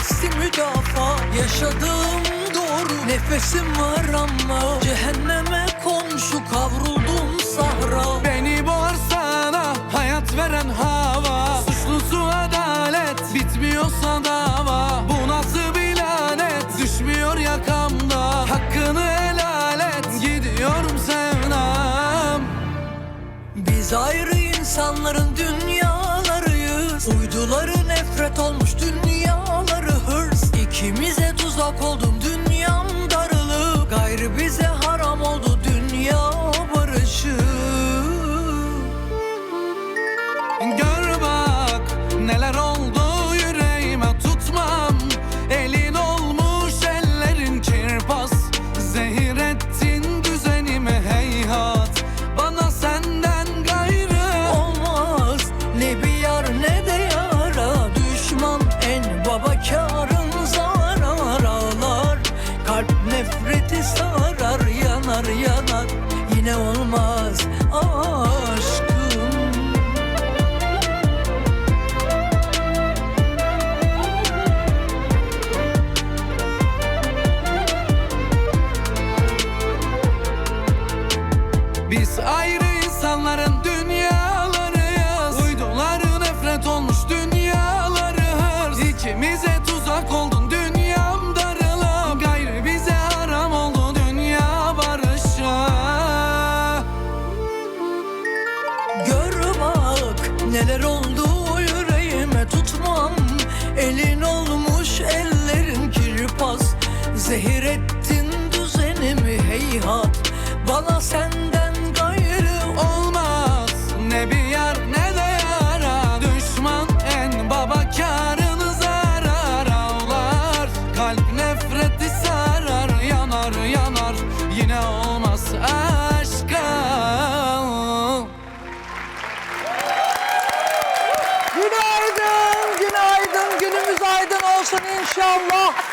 tersi müdafaa Yaşadığım doğru nefesim var ama Cehenneme komşu kavruldum sahra. Beni boğarsana hayat veren hava. Suçlusu adalet bitmiyorsa dava. Bu nasıl bir lanet? Düşmüyor yakamda. Hakkını helal et. Gidiyorum sevdam. Biz ayrı insanların dünyalarıyız. Uyduları nefret olmuş hırs İkimize tuzak Zehir ettin düzenimi heyhat Bana senden gayrı Olmaz. Ne bir yar ne de yara. Düşman en baba karını zarar ağlar Kalp nefreti sarar. Yanar yanar. Yine olmaz aşka Günaydın, günaydın. Günümüz aydın olsun inşallah.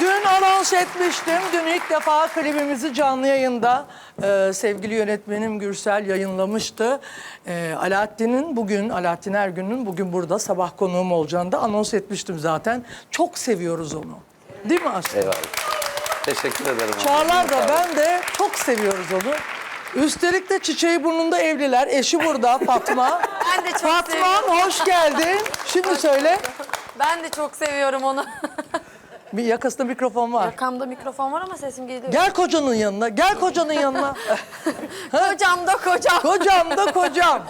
Dün anons etmiştim. Dün ilk defa klibimizi canlı yayında e, sevgili yönetmenim Gürsel yayınlamıştı. E, Alaaddin'in bugün, Alaaddin Ergün'ün bugün burada sabah konuğum olacağını da anons etmiştim zaten. Çok seviyoruz onu. Değil mi Aslı? Eyvallah. Teşekkür ederim. Çağlar da ben de çok seviyoruz onu. Üstelik de çiçeği burnunda evliler. Eşi burada Fatma. Ben de çok Fatma seviyorum. hoş geldin. Şimdi söyle. Ben de çok seviyorum onu. Bir yakasında mikrofon var. Yakamda mikrofon var ama sesim geliyor. Gel kocanın yanına. Gel kocanın yanına. Kocam da kocam. kocam da kocam.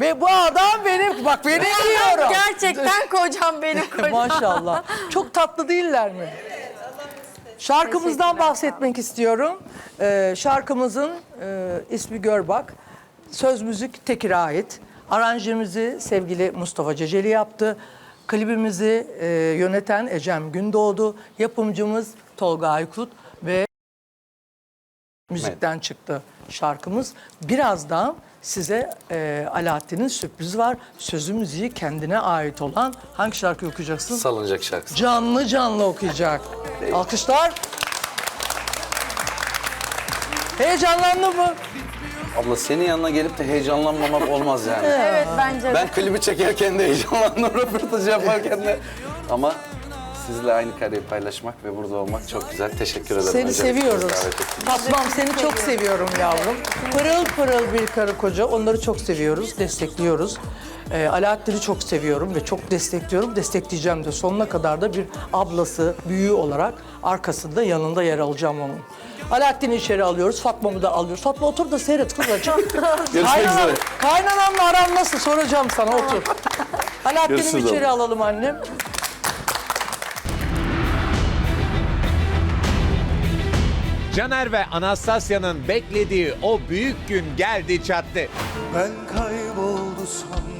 Ve bu adam benim, bak benim diyorum. Gerçekten kocam benim kocam. Maşallah. Çok tatlı değiller mi? Şarkımızdan bahsetmek istiyorum. Ee, şarkımızın e, ismi Gör Bak. Söz müzik Tekir'e ait. Aranjemizi sevgili Mustafa Ceceli yaptı. Klibimizi e, yöneten Ecem Gündoğdu. Yapımcımız Tolga Aykut ve müzikten çıktı şarkımız. Birazdan size e, Alaaddin'in sürprizi var. Sözü müziği kendine ait olan hangi şarkıyı okuyacaksın? Salınacak şarkısı. Canlı canlı okuyacak. Alkışlar. Heyecanlandın mı? Abla senin yanına gelip de heyecanlanmamak olmaz yani. Evet bence de. Ben klibi çekerken de heyecanlandım, röportajı yaparken de. Ama sizle aynı kareyi paylaşmak ve burada olmak çok güzel. Teşekkür ederim. Seni Öncelikle seviyoruz. davet ettiğiniz için. Fatmam seni çok seviyorum yavrum. Pırıl pırıl bir karı koca. Onları çok seviyoruz, destekliyoruz. Ee, Alaaddin'i çok seviyorum ve çok destekliyorum. Destekleyeceğim de sonuna kadar da bir ablası, büyüğü olarak arkasında yanında yer alacağım onun. Alaaddin'i içeri alıyoruz, Fatma'mı da alıyoruz. Fatma otur da seyret kız açık. Görüşmek üzere. Kaynanamla aran nasıl soracağım sana otur. Alaaddin'i içeri alalım annem. Caner ve Anastasya'nın beklediği o büyük gün geldi çattı. Ben kayboldu sanmıştım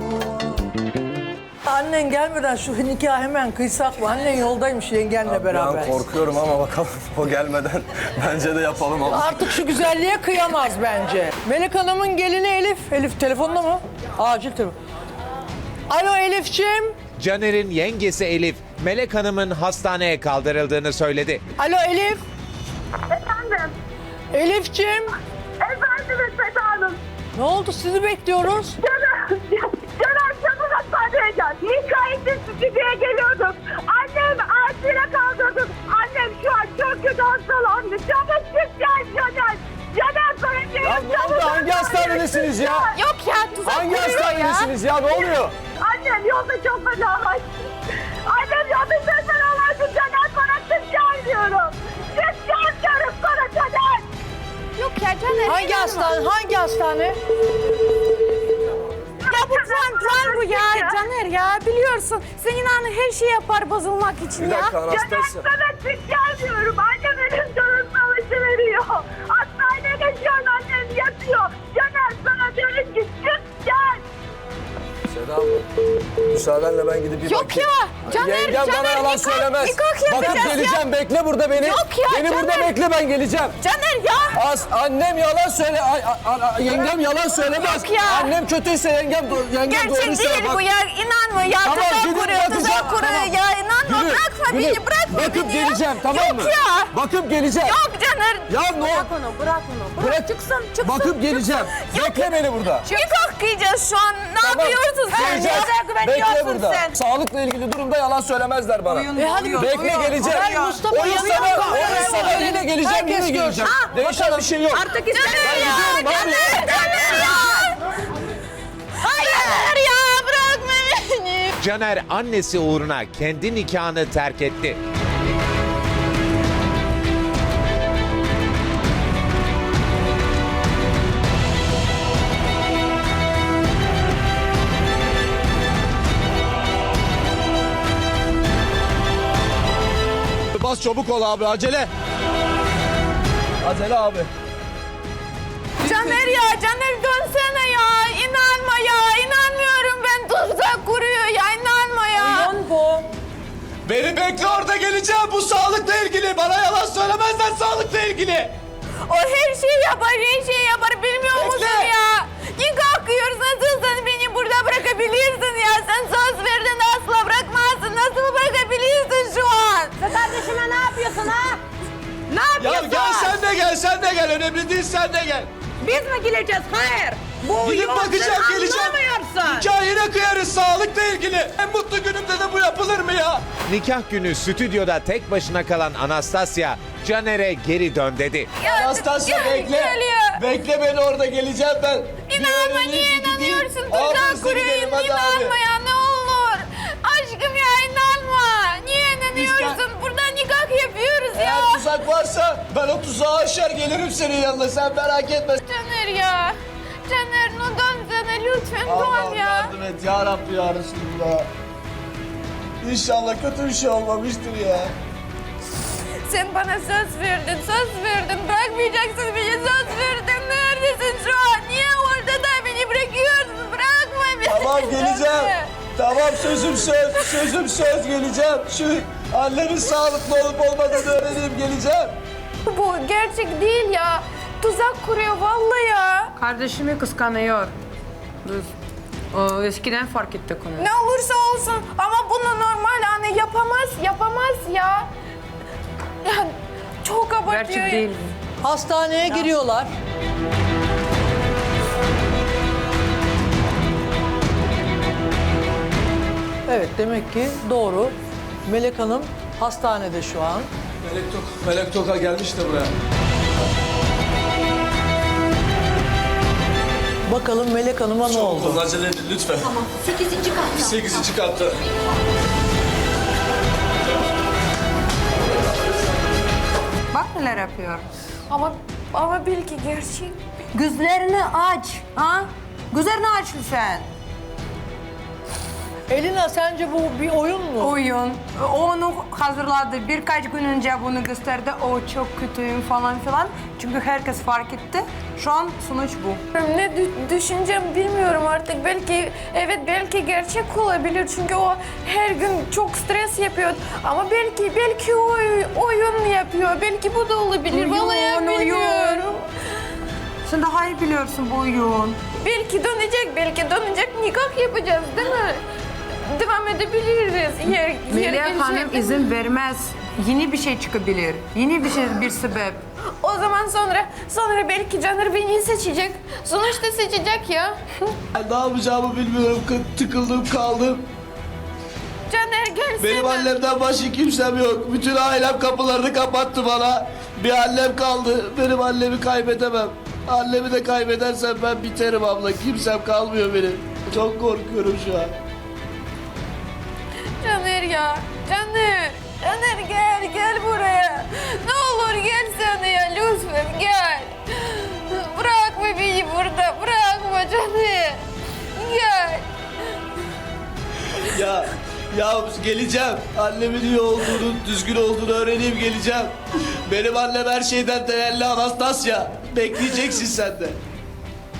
annen gelmeden şu nikah hemen kıysak mı? Annen yoldaymış yengenle beraber. Ben korkuyorum ama bakalım o gelmeden bence de yapalım abla. Artık şu güzelliğe kıyamaz bence. Melek Hanım'ın gelini Elif. Elif telefonda mı? Acil telefon. Alo Elif'ciğim. Caner'in yengesi Elif, Melek Hanım'ın hastaneye kaldırıldığını söyledi. Alo Elif. Efendim, Elif'ciğim. efendim Esmet Hanım. Ne oldu sizi bekliyoruz. Caner, Caner çabuk gel. Hikayetin stüdyoya geliyordum. Annem acile kaldırdım. Annem şu an çok kötü hastalandı. Çabuk çık gel Caner. Caner sana şey Ya ne oldu? Hangi hastanedesiniz ya? Yok ya tuzak Hangi kuruyor ya. hastanedesiniz ya? Ne oluyor? Annem yolda çok fenalaştı. Annem yolda çok fenalaştı. Caner bana çık gel diyorum. Çık gel diyorum sana Caner. Yok ya Caner. Hangi hastane? Hangi hastane? Bu plan bu ya Caner ya biliyorsun. Sen inan her şeyi yapar bozulmak için Bir ya. dakika Caner sana çık gel diyorum. Annem benim canım savaşı veriyor. Hastaneye geçiyorsun annem yatıyor. Caner sana diyorum ki çık gel. Seda abla. Müsaadenle ben gidip bir Yok bakayım. ya, Caner, Yengem bana Caner, yalan nikah- söylemez. yapacağız Bakıp ya. geleceğim. Bekle burada beni. Yok ya, Beni burada Caner. bekle ben geleceğim. Caner ya. As, annem yalan söyle. Ay, ay, ay, yengem yalan söylemez. Yok ya. Annem kötüyse yengem do- yengem Gerçek söyler. değil Bak, bu ya. İnanma ya. Tamam, tuzak gidip kuruyor, bakacağım, tuzak kuruyor tamam. ya. İnanma Gülüm, bırakma gülüm, beni, bırakma Bakıp beni ya. geleceğim tamam Yok mı? ya. Bakıp geleceğim. Yok Caner. Ya ne Bırak onu, bırak onu. Bırak, Bırak. çıksın, çıksın. Bakıp geleceğim. Bekle beni burada. Nikah kıyacağız şu an. Ne Tamam, yapıyorsun sen? geleceğiz. Bekle burada. sen? Sağlıkla ilgili durumda yalan söylemezler bana. E hadi Bekle geleceğim. Hayır, Mustafa yanıyor. sana, hayır. yine geleceğim, Herkes yine görsün. geleceğim. Değişen bir şey yok. Artık istedim Ben ya. gidiyorum abi. Caner, Caner ya. Hayır ya bırakma beni. Caner annesi uğruna kendi nikahını terk etti. Bas çabuk ol abi acele. Acele abi. Caner ya, Caner dönsene ya. İnanma ya, inanmıyorum ben. Tuzak kuruyor ya, inanma ya. Oyun bu. Beni bekle orada geleceğim. Bu sağlıkla ilgili. Bana yalan söylemezler sağlıkla ilgili. O her şeyi yapar, her şeyi yapar. Bilmiyor musun Bekle. ya? Nikah kıyıyoruz, nasıl de gel. Önemli değil sen de gel. Biz mi geleceğiz? Hayır. Bu Gidip bakacağım sen geleceğim. anlamıyorsun. Nikah yine kıyarız sağlıkla ilgili. En mutlu günümde de bu yapılır mı ya? Nikah günü stüdyoda tek başına kalan Anastasya, Caner'e geri dön dedi. Ya, Anastasya ya, bekle. Geliyor. Bekle beni orada geleceğim ben. İnanma Bir varsa ben o tuzağı aşar gelirim senin yanına sen merak etme. Caner ya. Caner no dönsene lütfen dön ya. yardım et ya Rabbi ya Resulullah. İnşallah kötü bir şey olmamıştır ya. Sen bana söz verdin, söz verdin. Bırakmayacaksın beni, söz verdin. Neredesin şu an? Niye orada da beni bırakıyorsun? Bırakma beni. Tamam geleceğim. Caner. Tamam sözüm söz, sözüm söz geleceğim. Şu annemin sağlıklı olup olmadığını öğreneyim geleceğim. Bu gerçek değil ya. Tuzak kuruyor vallahi ya. Kardeşimi kıskanıyor. Biz o, eskiden fark ettik onu. Ne olursa olsun ama bunu normal anne yapamaz, yapamaz ya. Ya çok abartıyor. Gerçek değil. Hastaneye giriyorlar. Evet demek ki doğru. Melek Hanım hastanede şu an. Melek Tok, Melek Toka gelmiş de buraya. Bakalım Melek Hanım'a ne oldu? Acele edin lütfen. Tamam. Sekizinci katta. Sekizinci katta. Bak neler yapıyor. Ama ama bil ki gerçek. Gözlerini aç. Ha? Gözlerini aç lütfen. Elina sence bu bir oyun mu? Oyun. Onu hazırladı. Birkaç gün önce bunu gösterdi. O çok kötüyüm falan filan. Çünkü herkes fark etti. Şu an sonuç bu. Ne dü- düşüneceğim bilmiyorum artık. Belki evet belki gerçek olabilir. Çünkü o her gün çok stres yapıyor. Ama belki belki o oyun yapıyor. Belki bu da olabilir. Oyun, Vallahi oyun. bilmiyorum. Sen daha iyi biliyorsun bu oyun. Belki dönecek, belki dönecek. Nikah yapacağız değil mi? Devam edebiliriz. Yer, Melih Hanım izin vermez. Yeni bir şey çıkabilir. Yeni bir şey, bir sebep. O zaman sonra sonra belki Caner beni seçecek. Sonuçta seçecek ya. Ben ne yapacağımı bilmiyorum. Kı- Tıkıldım kaldım. Caner gelsene. Benim annemden başka kimsem yok. Bütün ailem kapılarını kapattı bana. Bir annem kaldı. Benim annemi kaybedemem. Annemi de kaybedersem ben biterim abla. Kimsem kalmıyor benim. Çok korkuyorum şu an. Ya. Caner. Caner gel gel buraya. Ne olur gelsene ya lütfen gel. Bırakma beni burada. Bırakma Caner. Gel. Ya ya geleceğim. Annemin iyi olduğunu, düzgün olduğunu öğreneyim geleceğim. Benim annem her şeyden değerli Anastasya. Bekleyeceksin sen de.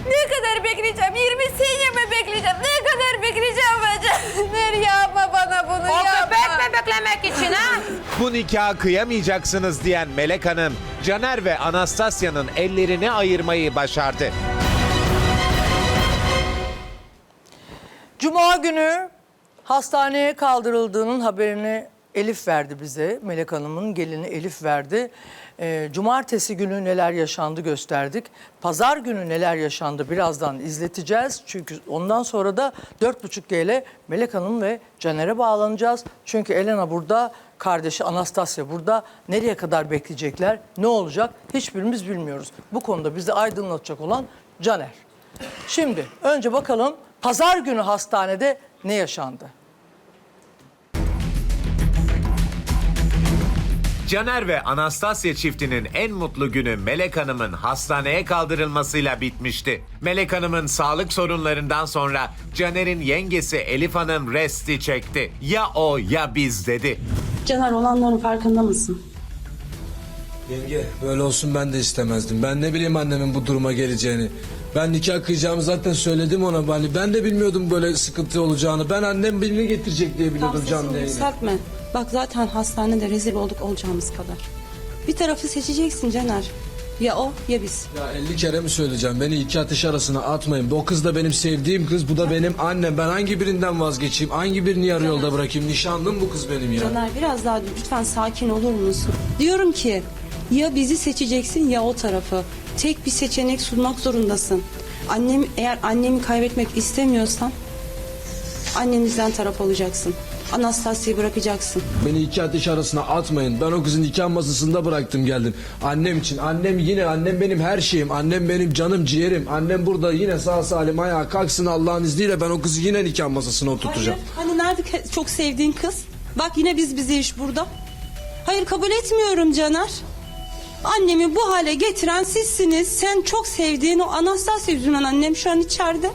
Ne kadar bekleyeceğim? 20 sene mi bekleyeceğim? Ne kadar bekleyeceğim ben Caner? Yapma bana bunu O yapma. köpek mi beklemek için ha? Bu nikaha kıyamayacaksınız diyen Melek Hanım, Caner ve Anastasya'nın ellerini ayırmayı başardı. Cuma günü hastaneye kaldırıldığının haberini Elif verdi bize. Melek Hanım'ın gelini Elif verdi. Ee, cumartesi günü neler yaşandı gösterdik. Pazar günü neler yaşandı birazdan izleteceğiz. Çünkü ondan sonra da 4.30 ile Melek Hanım ve Caner'e bağlanacağız. Çünkü Elena burada, kardeşi Anastasya burada. Nereye kadar bekleyecekler, ne olacak hiçbirimiz bilmiyoruz. Bu konuda bizi aydınlatacak olan Caner. Şimdi önce bakalım pazar günü hastanede ne yaşandı? Caner ve Anastasya çiftinin en mutlu günü Melek Hanım'ın hastaneye kaldırılmasıyla bitmişti. Melek Hanım'ın sağlık sorunlarından sonra Caner'in yengesi Elif Hanım resti çekti. Ya o ya biz dedi. Caner olanların farkında mısın? Yenge böyle olsun ben de istemezdim. Ben ne bileyim annemin bu duruma geleceğini. Ben nikah kıyacağımı zaten söyledim ona. Hani ben de bilmiyordum böyle sıkıntı olacağını. Ben annem birini getirecek diye biliyordum canlı yayına. yükseltme. Bak zaten hastanede rezil olduk olacağımız kadar. Bir tarafı seçeceksin Caner. Ya o ya biz. Ya 50 kere mi söyleyeceğim? Beni iki ateş arasına atmayın. O kız da benim sevdiğim kız. Bu da benim annem. Ben hangi birinden vazgeçeyim? Hangi birini yarı yolda bırakayım? Nişanlım bu kız benim ya. Caner biraz daha lütfen sakin olur musun? Diyorum ki ya bizi seçeceksin ya o tarafı. Tek bir seçenek sunmak zorundasın. Annem eğer annemi kaybetmek istemiyorsan annemizden taraf olacaksın. Anastasya'yı bırakacaksın. Beni iki ateş arasına atmayın. Ben o kızın nikah masasında bıraktım geldim. Annem için. Annem yine annem benim her şeyim. Annem benim canım ciğerim. Annem burada yine sağ salim ayağa kalksın Allah'ın izniyle ben o kızı yine nikah masasına oturtacağım. Hayır, hani nerede çok sevdiğin kız? Bak yine biz bize iş burada. Hayır kabul etmiyorum Caner. Annemi bu hale getiren sizsiniz. Sen çok sevdiğin o Anastasya yüzünden annem şu an içeride.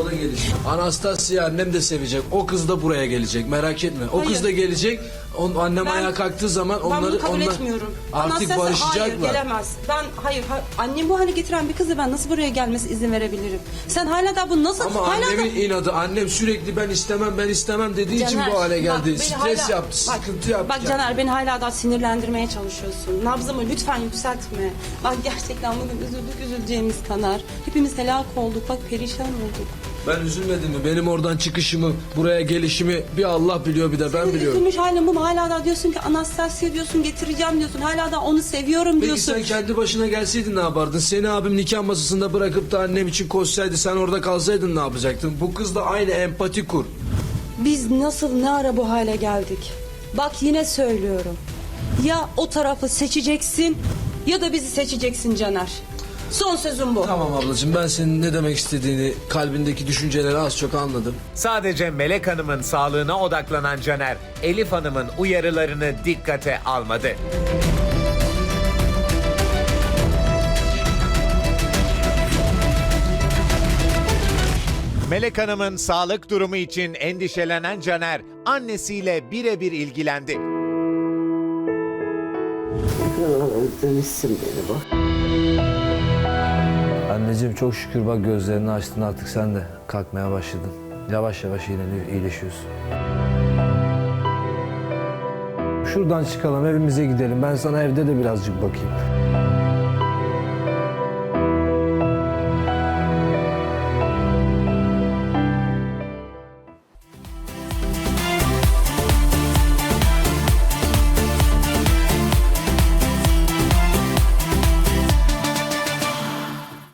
O da gelecek. Anastasya annem de sevecek. O kız da buraya gelecek. Merak etme. O Hayır. kız da gelecek. On, annem Ben- ayağa kalktığı zaman ben onları bunu kabul onlar etmiyorum. artık Anastasya barışacaklar. hayır gelemez. Ben hayır ha, annem bu hale getiren bir kızı ben nasıl buraya gelmesi izin verebilirim? Sen hala da bu nasıl Ama hala annemin da inadı. Annem sürekli ben istemem ben istemem dediği için bu hale geldi. beni Stres hala- yaptı, bak, sıkıntı yaptı. Bak Caner beni hala daha sinirlendirmeye çalışıyorsun. Nabzımı lütfen yükseltme. Bak gerçekten bugün üzüldük üzüleceğimiz kadar. Hepimiz helak olduk. Bak perişan olduk. Ben üzülmedim mi? Benim oradan çıkışımı, buraya gelişimi bir Allah biliyor bir de ben biliyorum. Üzülmüş halin bu mu? Hala da diyorsun ki Anastasya diyorsun getireceğim diyorsun. Hala da onu seviyorum Peki diyorsun. sen kendi başına gelseydin ne yapardın? Seni abim nikah masasında bırakıp da annem için koşsaydı sen orada kalsaydın ne yapacaktın? Bu kızla aynı empati kur. Biz nasıl ne ara bu hale geldik? Bak yine söylüyorum. Ya o tarafı seçeceksin ya da bizi seçeceksin Caner. Son sözüm bu. Tamam ablacığım ben senin ne demek istediğini, kalbindeki düşünceleri az çok anladım. Sadece Melek Hanım'ın sağlığına odaklanan Caner, Elif Hanım'ın uyarılarını dikkate almadı. Melek Hanım'ın sağlık durumu için endişelenen Caner annesiyle birebir ilgilendi. Özlemişsin beni bak. Anneciğim çok şükür bak gözlerini açtın artık sen de kalkmaya başladın. Yavaş yavaş iyilen- iyileşiyorsun. Şuradan çıkalım evimize gidelim. Ben sana evde de birazcık bakayım.